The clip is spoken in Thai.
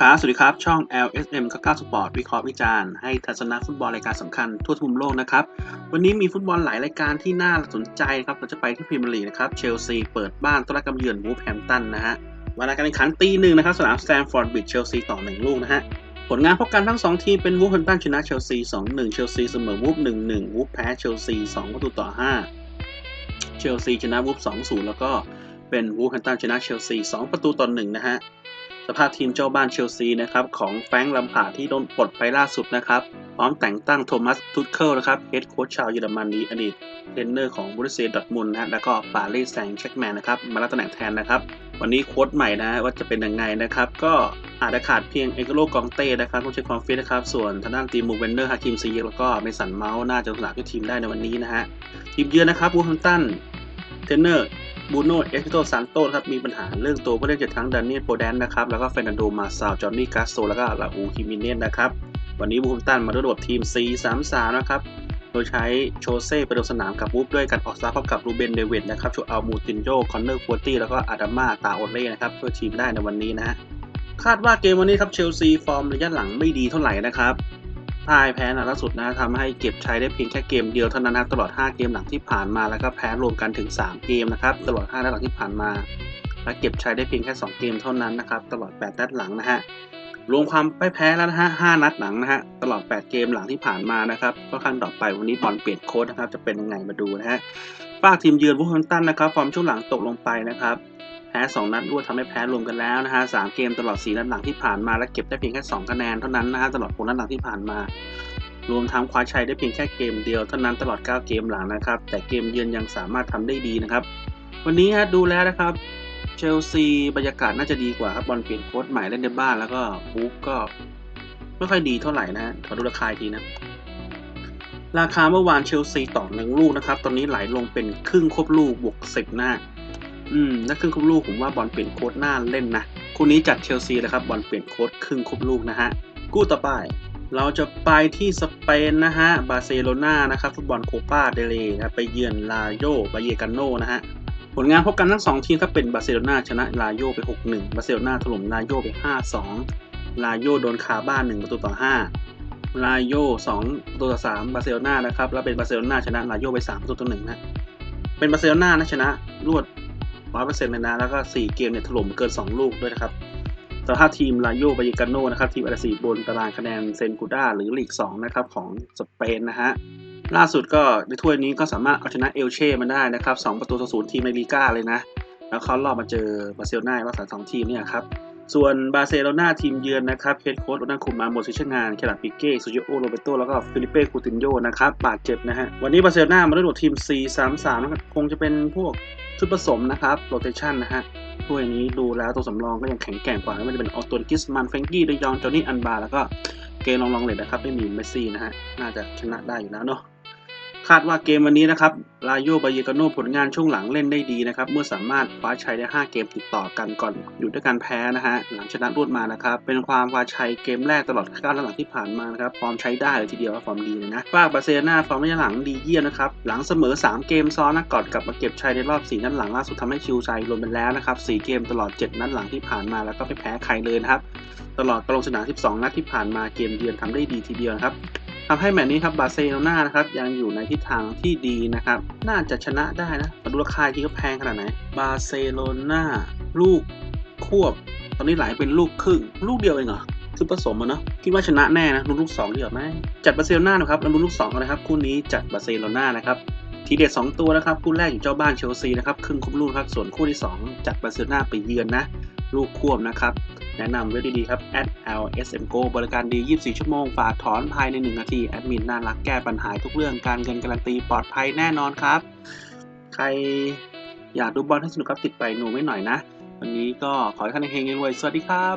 ครับสวัสดีครับ ช่อง LSM 99 Sport วิเคราะห์วิจารณ์ให้ทัศนะฟุตบอลรายการสำคัญทั่วทุกมุมโลกนะครับ วันนี้มีฟุตบอลหลายรายการที่น่าสนใจครับ เราจะไปที่พรีเมียร์ลีกนะครับ เชลซีเปิดบ้านต้อนรับกำเยือนวูฟแฮมตันนะฮะวันการแข่งขันตีหนึ่งนะครับสนามสแตนฟอร์ดบิดเชลซีต่อหนึ่งลูกนะฮะ ผลงานพบกันทั้ง2ทีมเป็นวูฟแฮมตันชนะเชลซี2-1เชลซีเสมอวูฟ1-1วูฟแพ้เชลซี2ประตูต่อ5เชลซีชนะวูฟ2-0แล้วก็เป็นวูฟแฮมตันชนะเชลซี2ประตูต่อ1นะฮะ สภาพทีมเจ้าบ้านเชลซีนะครับของแฟรงค์ลัมพาที่โดนปลดไปล่าสุดนะครับ พร้อมแต่งตั้งโทมัสทุตเคิลนะครับเฮดโค้ชชาวเยอรมนีอดีตเทรนเนอร์ของบรูเซียดอร์ทมุนนะฮะแล้วก็ปารีสแซงต์แช็กแมนนะครับมารับตำแหน่งแทนนะครับ วันนี้โค้ชใหม่นะว่าจะเป็นยังไงนะครับ ก็อาจจะขาดเพียงเอกโลกองเต้นะครับต้องใช้ความฟิตนะครับ ส่วนทางด้านทีมมูเวนเนอร์ฮาคิมซีแล้วก็เมสันเมาส์น่าจะสลับที่ทีมได้ในวันนี้นะฮะทีมเยือนนะครับวูฮัมตันเทรนเนอร์ บูโน่เอสปิโตซานโตครับมีปัญหาเรื่องตัวผู้เล่นจากทั้งดานิเอลโปแดนนะครับแล้วก็เฟรนันโดมาซาวจอห์นนี่กาสโซแล้วก็ลาอูคิมิเนสนะครับวันนี้บูมตันมาด้วยระบบทีม 4-3-3 นะครับโดยใช้โชเซ่ประดสนามกับวูฟด้วยการออกสตาร์พร้อมกับรูเบนเดวิดนะครับโชอัลมูตินโจคอนเนอร์คัวตี้แล้วก็อาดามาตาโอเล่นะครับเพื่อทีมได้ในวันนี้นะฮะคาดว่าเกมวันนี้ครับเชลซีฟอร์มระยะหลังไม่ดีเท่าไหร่นะครับ พ่ายแพ้นะล่าสุดนะทำให้เก็บใชัยได้เพียงแค่เกมเดียวเท่านั้นนะตลอด 5 เกมหลังที่ผ่านมาแล้วก็แพ้รวมกันถึง 3 เกมนะครับตลอด5นัดหลังที่ผ่านมา และเก็บใชัยได้เพียงแค่ 2 เกมเท่านั้นนะครับตลอด 8 นัดหลังนะฮะรวมความไม่แพ้แล้วนะฮะ5นัดหลังนะฮะตลอด 8 เกมหลังที่ผ่านมานะครับก็ขั้นต่อไปวันนี้บอลเปลี่ยนโค้ดนะครับจะเป็นยังไงมาดูนะฮะฝากทีมเยือนวูฟแฮมป์ตันนะครับฟอร์มช่วงหลังตกลงไปนะครับ พ้ 2 นัดรวดทำให้แพ้รวมกันแล้วนะฮะสเกมตลอด 4 นัดหลังที่ผ่านมาและเก็บได้เพียงแค่ 2 คะแนนเท่านั้นนะฮะตลอด6นัดหลังที่ผ่านมารวมทั้งคว้าชัยได้เพียงแค่เกมเดียวเท่านั้นตลอด 9 เกมหลังนะครับ แต่เกมเยือนยังสามารถทำได้ดีนะครับ วันนี้ฮะดูแล้วนะครับเชลซีบรรยากาศน่าจะดีกว่าครับบอลเปลี่ยนโค้ชใหม่เล่นในบ้านแล้วก็บู๊ก็ไม่ค่อยดีเท่าไหร่นะฮะขอดูราคาทีนะราคาเมื่อวานเชลซีต่อหนึ่งลูกนะครับ ตอนนี้ไหลลงเป็นครึ่งควบลูกบวกสิบหน้า อืมถ้าครึ่งควบลูกผมว่าบอลเปลี่ยนโค้ดหน้าเล่นนะคู่นี้จัดเชลซีนะครับบอลเปลี่ยนโค้ดครึ่งควบลูกนะฮะกู้ต่อไปเราจะไปที่สเปนนะฮะ บาร์เซโลนานะครับ ฟุตบอลโคปาเดเลนะไปเยือนลาโยบาเยกาโนนะฮะ ผลงานพบกันทั้ง 2 ทีมครับเป็นบาร์เซโลนาชนะลาโยไป 6-1 บาร์เซโลนาถล่มลาโยไป 5-2 ลาโยโดนคาบ้าน 1 ประตูต่อ 5 ลาโย2ประตูต่อ 3 บาร์เซโลนานะครับ แล้วเป็นบาร์เซโลนาชนะลาโยไป 3 ประตูต่อ1นะ เป็นบาร์เซโลนานะชนะรวด 100%เลยนะ แล้วก็4เกมเนี่ยถล่มเกิน2ลูกด้วยนะครับสภาพทีมลาโยบาเยกาโนนะครับทีมอันดับสี่บนตารางคะแนนเซนกูด้าหรือลีก2นะครับของสเปนนะฮะล่าสุดก็ในถ้วยนี้ก็สามารถเอาชนะเอลเช่มาได้นะครับ2ประตูต่อศูนย์ทีมในลีกาเลยนะ แล้วเขารอบมาเจอบาร์เซโลนาว่าสามสองทีมเนี่ยครับส่วนบาร์เซโลนาทีมเยือนนะครับเฮดโค้ชโอนันคุมมาหมดสิชงาน เคลาปิเก้ซูจิโอโรเบโตแล้วก็ฟิลิเป้คูตินโยนะครับบาดเจ็บนะฮะวันนี้บาร์เซโลนามาด้วยทีม4-3-3นะครับคงจะเป็นพวก ชุดผสมนะครับโรเตชันนะฮะถ้วยนี้ดูแล้วตัวสำรองก็ยังแข็งแกร่งกว่าไม่ว่าจะเป็นออตันกิสมันเฟงกี้เดยองจอห์นนี่อันบาแล้วก็เกลองลองเลยนะครับไม่มีเมสซี่นะฮะน่าจะชนะได้อยู่แล้วเนาะ คาดว่าเกมวันนี้นะครับลาโยบาเยกาโนผลงานช่วงหลังเล่นได้ดีนะครับ เมื่อสามารถคว้าชัยได้ 5 เกมติดต่อกันก่อนอยู่ด้วยการแพ้นะฮะหลังชนะรวดมานะครับ เป็นความคว้าชัยเกมแรกตลอด9นัดหลังที่ผ่านมานะครับฟอร์มใช้ได้เลยทีเดียวฟอร์มดีเลยนะฝากบาร์เซโลนาฟอร์มระยะหลังดีเยี่ยมนะครับหลังเสมอ 3 เกมซ้อนนะก่อนกลับมาเก็บชัยในรอบ 4 นัดหลังล่าสุดทำให้ชิวชัยรวมเป็นแล้วนะครับ 4 เกมตลอด 7 นัดหลังที่ผ่านมาแล้วก็ไม่แพ้ใครเลยนะครับตลอดการลงสนาม 12 นัดที่ผ่านมาเกมเยือนทำได้ดีทีเดียวครับ ทำให้แมตช์นี้ครับบาร์เซโลนานะครับยังอยู่ในทิศทางที่ดีนะครับ น่าจะชนะได้นะมาดูราคาที่ก็แพงขนาดไหน บาร์เซโลนาลูกควบ ตอนนี้ไหลเป็นลูกครึ่ง ลูกเดียวเองเหรอคือผสมอะเนาะคิดว่าชนะแน่นะลุ้นลูก2ดียวไหมจัดบาร์เซโลนานะครับแล้วลุ้นลูก2กันนะครับคู่นี้จัดบาร์เซโลนานะครับ ทีเด็ด2ตัวนะครับคู่แรกอยู่เจ้าบ้านเชลซีนะครับครึ่งคุมลูกครับส่วนคู่ที่ 2จัดบาร์เซโลนาไปเยือนนะ ลูกควบนะครับ แนะนำไว้ดีๆครับ @lsmgo บริการดี 24 ชั่วโมงฝากถอนภายใน 1 นาที แอดมินน่ารักแก้ปัญหาทุกเรื่องการเงินการันตีปลอดภัยแน่นอนครับ ใครอยากดูบอลให้สนุกครับติดไปหนูไม่หน่อยนะ วันนี้ก็ขอให้ท่านเฮงรวยสวัสดีครับ